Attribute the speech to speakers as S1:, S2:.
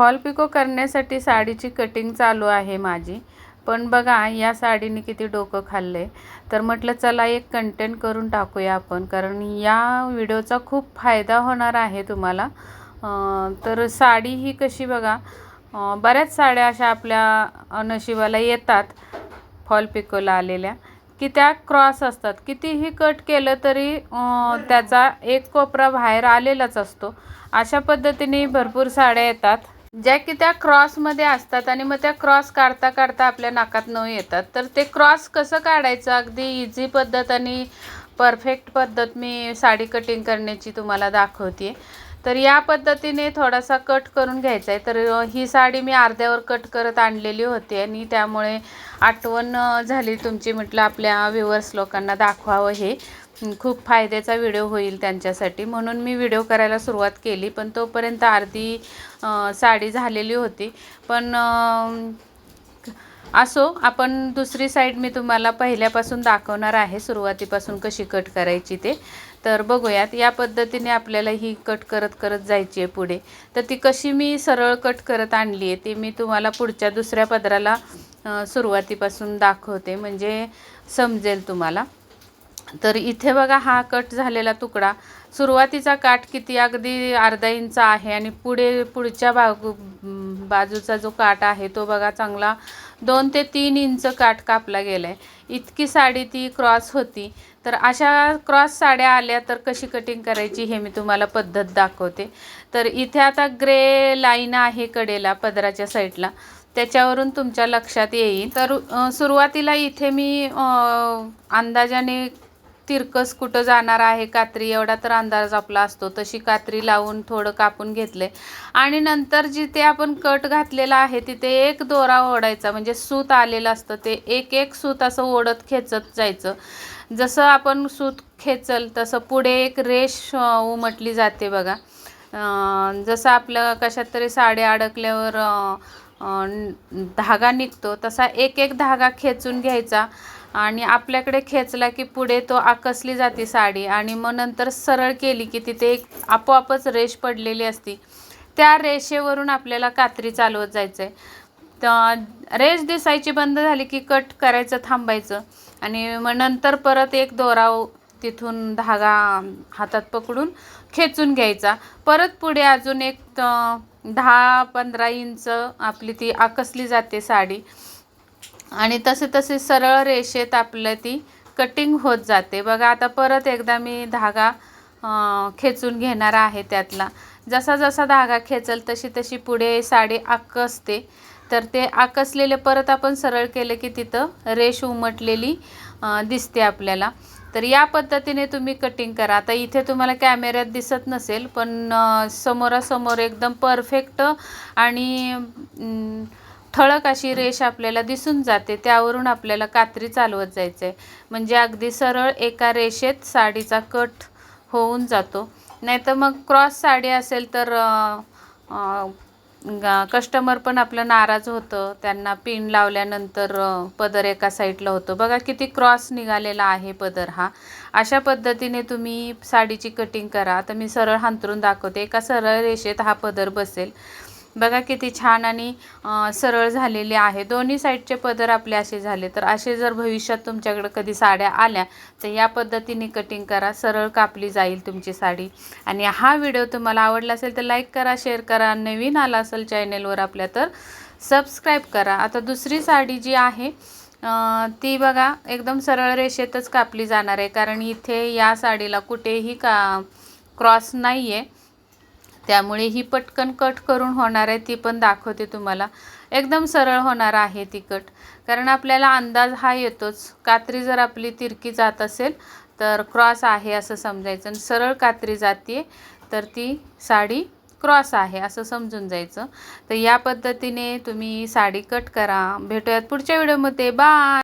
S1: Fall pico करण्यासाठी साडीची cutting चालू आहे माझी. पण बघा या साडीने किती डोकं खाल्ले. तर म्हटलं चला एक कंटेंट करून टाकूया आपण कारण या व्हिडिओचा खूप फायदा होणार आहे तुम्हाला. तर साडी ही कशी बघा बऱ्याच साड्या अशा आपल्या नशिबाला येतात फॉल पिकोला आलेल्या. की त्या क्रॉस असतात. कितीही कट केलं तरी त्याचा एक कोपरा बाहेर आलेलाच असतो. अशा पद्धतीने भरपूर साड्या येतात. ज्या की त्या क्रॉसमध्ये असतात आणि मग त्या क्रॉस काढता काढता आपल्या नाकात न येतात. तर ते क्रॉस कसं काढायचं? अगदी इझी पद्धत आणि परफेक्ट पद्धत मी साडी कटिंग करण्याची तुम्हाला दाखवते. तर या पद्धतीने थोडासा कट करून घ्यायचा आहे. तर ही साडी मी अर्ध्यावर कट करत आणलेली होती आणि त्यामुळे आठवण झाली तुमची म्हटलं आपल्या व्ह्युअर्स लोकांना दाखवावं हे. खूप फायद्याचा व्हिडिओ होईल त्यांच्यासाठी. म्हणून मी व्हिडिओ करायला सुरुवात केली पण तोपर्यंत अर्धी साडी झालेली होती. पण असो आपण दुसरी साईड मी तुम्हाला पहिल्यापासून दाखवणार आहे सुरुवातीपासून कशी कट करायची ते. तर बघूयात या पद्धतीने आपल्याला ही कट करत करत जायची आहे पुढे. तर ती कशी मी सरळ कट करत आणली आहे ती मी तुम्हाला पुढच्या दुसऱ्या पदराला सुरुवातीपासून दाखवते. म्हणजे समजेल तुम्हाला. तर इथे बघा हा कट झालेला तुकडा. सुरुवातीचा काठ किती अगदी अर्धा इंच आहे आणि पुढे पुढच्या बाजू बाजूचा जो काठ आहे तो बघा चांगला दोन ते तीन इंच काठ कापला गेला आहे इतकी साडी ती क्रॉस होती. तर अशा क्रॉस साड्या आल्या तर कशी कटिंग करायची हे मी तुम्हाला पद्धत दाखवते. तर इथे आता ग्रे लाईन आहे कडेला पदराच्या साईडला. त्याच्यावरून तुमच्या लक्षात येईल. तर सुरुवातीला इथे मी अंदाजाने तिरकस कुठं जाणार आहे कात्री एवढा तर अंदाज आपला असतो. तशी कात्री लावून थोडं कापून घेतले. आणि नंतर जिथे आपण कट घातलेला आहे तिथे एक दोरा ओढायचा. म्हणजे सूत आलेलं असतं. ते एक एक सूत असं ओढत खेचत जायचं. जसं आपण सूत खेचल तसं पुढे एक रेष उमटली जाते बघा. जसं आपलं कशात तरी साड्या अडकल्यावर धागा निघतो तसा एक एक धागा खेचून घ्यायचा. आणि आपल्याकडे खेचला की पुढे तो आकसली जाते साडी आणि मग नंतर सरळ केली की तिथे एक आपोआपच रेष पडलेली असती. त्या रेषेवरून आपल्याला कात्री चालवत जायचं आहे तर रेष दिसायची बंद झाली की कट करायचं थांबायचं. आणि मग नंतर परत एक दोराव तिथून धागा हातात पकडून खेचून घ्यायचा. परत पुढे अजून एक दहा पंधरा इंच आपली ती आकसली जाते साडी. आणि तसे तसे सरळ रेषेत आपलं ती कटिंग होत जाते. बघा आता परत एकदा मी धागा खेचून घेणार आहे त्यातला. जसा जसा धागा खेचल तशी तशी पुढे साडी आकसते. तर ते आकसलेले परत आपण सरळ केले की तिथं रेष उमटलेली दिसते आपल्याला. तर या पद्धतीने तुम्ही कटिंग करा. आता इथे तुम्हाला कॅमेऱ्यात दिसत नसेल पण समोरासमोर एकदम परफेक्ट आणि ठळक अशी रेष आपल्याला दिसून जाते त्यावरून आपल्याला कात्री चालवत जायचं आहे म्हणजे अगदी सरळ एका रेषेत साडीचा कट होऊन जातो. नाहीतर मग क्रॉस साडी असेल तर कस्टमर पण आपलं नाराज होतं. त्यांना पिन लावल्यानंतर पदर एका साईडला होतो. बघा किती क्रॉस निघालेला आहे पदर हा. अशा पद्धतीने तुम्ही साडीची कटिंग करा. आता मी सरळ हांतरून दाखवते. एका सरळ रेषेत हा पदर बसेल. बघा किती छान आणि सरळ झालेले आहे. दोन्ही साईडचे पदर आपले असे झाले. तर असे जर भविष्यात तुमच्याकडे कधी साड्या आल्या तर या पद्धतीने कटिंग करा. सरळ कापली जाईल तुमची साडी. आणि हा व्हिडिओ तुम्हाला आवडला असेल तर लाईक करा शेअर करा. नवीन आला असेल चॅनेलवर आपल्या तर सबस्क्राईब करा. आता दुसरी साडी जी आहे ती बघा एकदम सरळ रेषेतच कापली जाणार आहे. कारण इथे या साडीला कुठेही का क्रॉस नाही आहे त्यामुळे ही पटकन कट करून होणार आहे ती पण दाखवते तुम्हाला. एकदम सरळ होणार आहे ती कट. कारण आपल्याला अंदाज हा येतोच. कात्री जर आपली तिरकी जात असेल तर क्रॉस आहे असं समजायचं. आणि सरळ कात्री जाते तर ती साडी क्रॉस आहे असं समजून जायचं. तर या पद्धतीने तुम्ही साडी कट करा. भेटूयात पुढच्या व्हिडिओमध्ये. बाय!